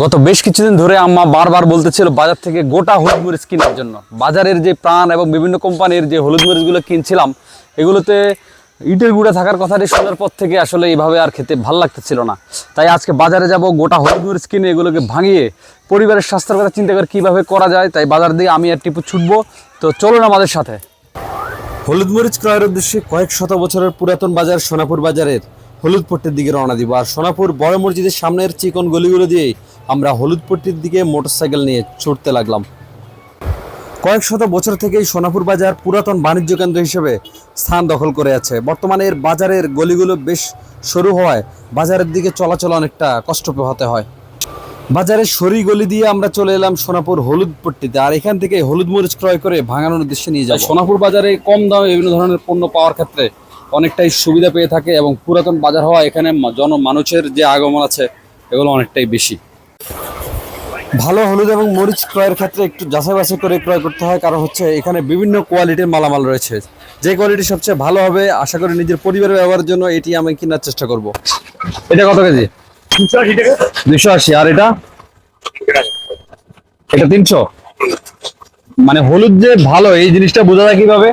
গত বেশ কিছুদিন ধরে আম্মা বারবার বলতেছিল বাজার থেকে গোটা হলুদ মরিচ কেনার জন্য। বাজারের যে প্রাণ এবং বিভিন্ন কোম্পানির যে হলুদ মরিচগুলো কিনছিলাম, এগুলোতে ইটের গুঁড়ে থাকার কথাটি শোনার পর থেকে আসলে এইভাবে আর খেতে ভালো লাগতেছিল না। তাই আজকে বাজারে যাব, গোটা হলুদ মরিচ কিনে এগুলোকে ভাঙিয়ে পরিবারের স্বাস্থ্যের কথা চিন্তা করে কীভাবে করা যায়, তাই বাজার দিয়ে আমি আর টিপু ছুটবো। তো চলুন আমাদের সাথে। হলুদ মরিচ ক্রয়ের উদ্দেশ্যে কয়েক শত বছরের পুরাতন বাজার সোনাপুর বাজারের হলুদ পট্টির দিকে রওনা দিব। আর সোনাপুর বড় মসজিদের সামনের চিকন গলিগুলো দিয়ে আমরা হলুদ পট্টির দিকে মোটরসাইকেল নিয়ে ছুটতে লাগলাম। কয়েক শত বছর থেকেই সোনাপুর বাজার পুরাতন বাণিজ্য কেন্দ্র হিসেবে স্থান দখল করে আছে। বর্তমানে এর বাজারের গলিগুলো বেশ সরু হওয়ায় বাজারের দিকে চলাচল অনেকটা কষ্ট পোহাতে হয়। বাজারের সরি গলি দিয়ে আমরা চলে এলাম সোনাপুর হলুদ পট্টিতে আর এখান থেকে হলুদ মরিচ ক্রয় করে ভাঙানোর উদ্দেশ্যে নিয়ে যাই সোনাপুর বাজারে কম দামে বিভিন্ন ধরনের পণ্য পাওয়ার ক্ষেত্রে অনেকটাই সুবিধা পেয়ে থাকে এবং পুরাতন বাজার হওয়া এখানে মা- জন মানুষের যে আগমন আছে এগুলো অনেকটাই বেশি। ভালো হলুদ এবং মরিচ ক্রয়ের ক্ষেত্রে একটু যাচাই বাছাই করে ক্রয় করতে হয় কারণ হচ্ছে এখানে বিভিন্ন কোয়ালিটির মালামাল রয়েছে। যে কোয়ালিটি সবচেয়ে ভালো হবে আশা করি নিজের পরিবারের ব্যবহারের জন্য এটি আমি কেনার চেষ্টা করব। এটা কত কেজি? দুশো আশি। আর এটা? এটা তিনশো? মানে হলুদ যে ভালো এই জিনিসটা বোঝা যায় কীভাবে?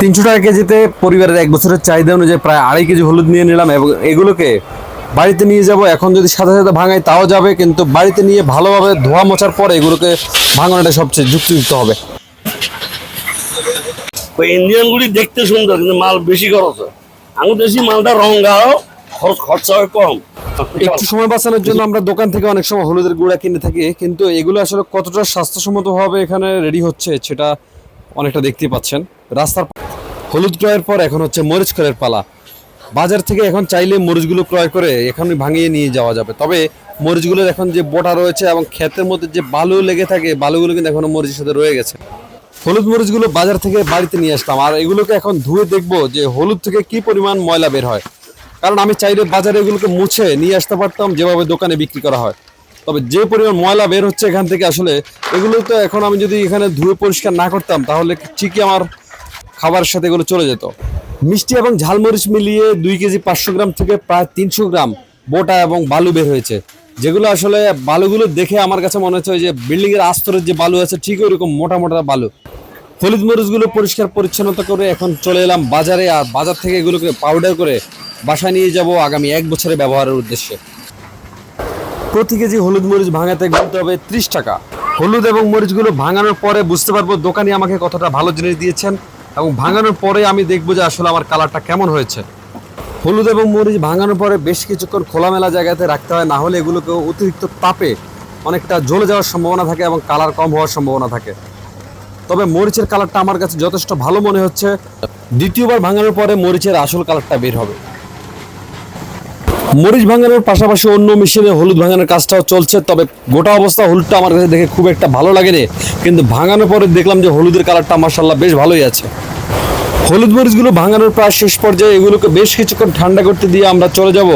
তিনশো টাকা কেজিতে পরিবারের এক বছরের চাহিদা অনুযায়ী প্রায় আড়াই কেজি হলুদ নিয়ে নিলাম এবং এগুলোকে বাড়িতে নিয়ে যাব। এখন যদি সাথে সাথে ভাঙাই তাও যাবে, কিন্তু বাড়িতে নিয়ে ভালোভাবে ধোয়া মোছার পরে এগুলোকে ভাঙানোটা সবচেয়ে যুক্তিযুক্ত হবে। ওই ইন্ডিয়ান গুলি দেখতে সুন্দর, কিন্তু মাল বেশি খরচ হয়। আমি দেশি মালটা রং গাও খরচ খরচা হয় কম। একটু সময় বাঁচানোর জন্য আমরা দোকান থেকে অনেক সময় হলুদের গুঁড়া কিনে থাকি কিন্তু এগুলো আসলে কতটা স্বাস্থ্যসম্মতভাবে এখানে রেডি হচ্ছে সেটা অনেকটা দেখতে পাচ্ছেন। রাস্তার হলুদ ক্রয়ের পর এখন হচ্ছে মরিচ ক্রয়ের পালা। বাজার থেকে এখন চাইলে মরিচগুলো ক্রয় করে এখনই ভাঙিয়ে নিয়ে যাওয়া যাবে। তবে মরিচগুলোর এখন যে বোটা রয়েছে এবং ক্ষেতের মধ্যে যে বালু লেগে থাকে বালুগুলো কিন্তু এখনও মরিচের সাথে রয়ে গেছে। হলুদ মরিচগুলো বাজার থেকে বাড়িতে নিয়ে আসলাম আর এগুলোকে এখন ধুয়ে দেখব যে হলুদ থেকে কি পরিমাণ ময়লা বের হয়। কারণ আমি চাইলে বাজারে এগুলোকে মুছে নিয়ে আসতে পারতাম, যেভাবে দোকানে বিক্রি করা হয়। তবে যে পরিমাণ ময়লা বের হচ্ছে এখান থেকে আসলে এগুলো তো এখন আমি যদি এখানে ধুয়ে পরিষ্কার না করতাম, তাহলে ঠিকই আমার খাবারের সাথে এগুলো চলে যেত। মিষ্টি এবং ঝালমরিচ মিলিয়ে দুই কেজি পাঁচশো গ্রাম থেকে প্রায় তিনশো গ্রাম বোটা এবং বালু বের হয়েছে। যেগুলো আসলে বালুগুলো দেখে আমার কাছে মনে হচ্ছে ওই যে বিল্ডিং এর আস্তরের যে বালু আছে ঠিক ওইরকম মোটা মোটা বালু। হলুদ মরিচগুলো পরিষ্কার পরিচ্ছন্নতা করে এখন চলে এলাম বাজারে, আর বাজার থেকে এগুলোকে পাউডার করে বাসায় নিয়ে যাব আগামী এক বছরে ব্যবহারের উদ্দেশ্যে। প্রতি কেজি হলুদ মরিচ ভাঙাতে গুনতে হবে ত্রিশ টাকা। হলুদ এবং মরিচগুলো ভাঙানোর পরে বুঝতে পারব দোকানি আমাকে কতটা ভালো জিনিস দিয়েছেন এবং ভাঙানোর পরে আমি দেখব যে আসলে আমার কালারটা কেমন হয়েছে। হলুদ এবং মরিচ ভাঙানোর পরে বেশ কিছুক্ষণ খোলামেলা জায়গাতে রাখতে হয়, না হলে এগুলোকে অতিরিক্ত তাপে অনেকটা জ্বলে যাওয়ার সম্ভাবনা থাকে এবং কালার কম হওয়ার সম্ভাবনা থাকে। তবে মরিচের কালারটা আমার কাছে যথেষ্ট ভালো মনে হচ্ছে। দ্বিতীয়বার ভাঙানোর পরে মরিচের আসল কালারটা বের হবে। মরিচ ভাঙানোর পাশাপাশি অন্য মেশিনে হলুদ ভাঙানোর কাজটাও চলছে, তবে গোটা অবস্থা হলুদটা আমার কাছে দেখে খুব একটা ভালো লাগেনি। কিন্তু ভাঙানোর পরে দেখলাম যে হলুদের কালারটা মার্শাল্লাহ বেশ ভালোই আছে। হলুদ মরিচগুলো ভাঙানোর প্রায় শেষ পর্যায়ে এগুলোকে বেশ কিছুক্ষণ ঠান্ডা করতে দিয়ে আমরা চলে যাব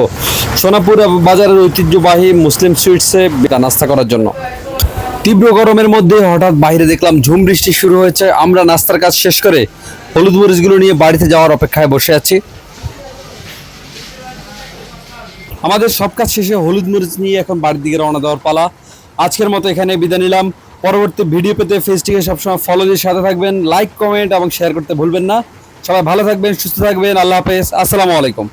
সোনাপুর বাজারের ঐতিহ্যবাহী মুসলিম সুইটসে নাস্তা করার জন্য। তীব্র গরমের মধ্যে হঠাৎ বাইরে দেখলাম ঝুম বৃষ্টি শুরু হয়েছে। আমরা নাস্তার কাজ শেষ করে হলুদ মরিচগুলো নিয়ে বাড়িতে যাওয়ার অপেক্ষায় বসে আছি। আমাদের সব কাজ শেষে হলুদ মরিচ নিয়ে এখন বাড়ির দিকে রওনা দেওয়ার পালা। আজকের মতো এখানে বিদায় নিলাম। পরবর্তী ভিডিও পেতে ফেসটিকে সবসময় ফলো দিয়ে সাথে থাকবেন লাইক কমেন্ট এবং শেয়ার করতে ভুলবেন না। সবাই ভালো থাকবেন, সুস্থ থাকবেন, আল্লাহ হাফেজ। আসসালামু আলাইকুম।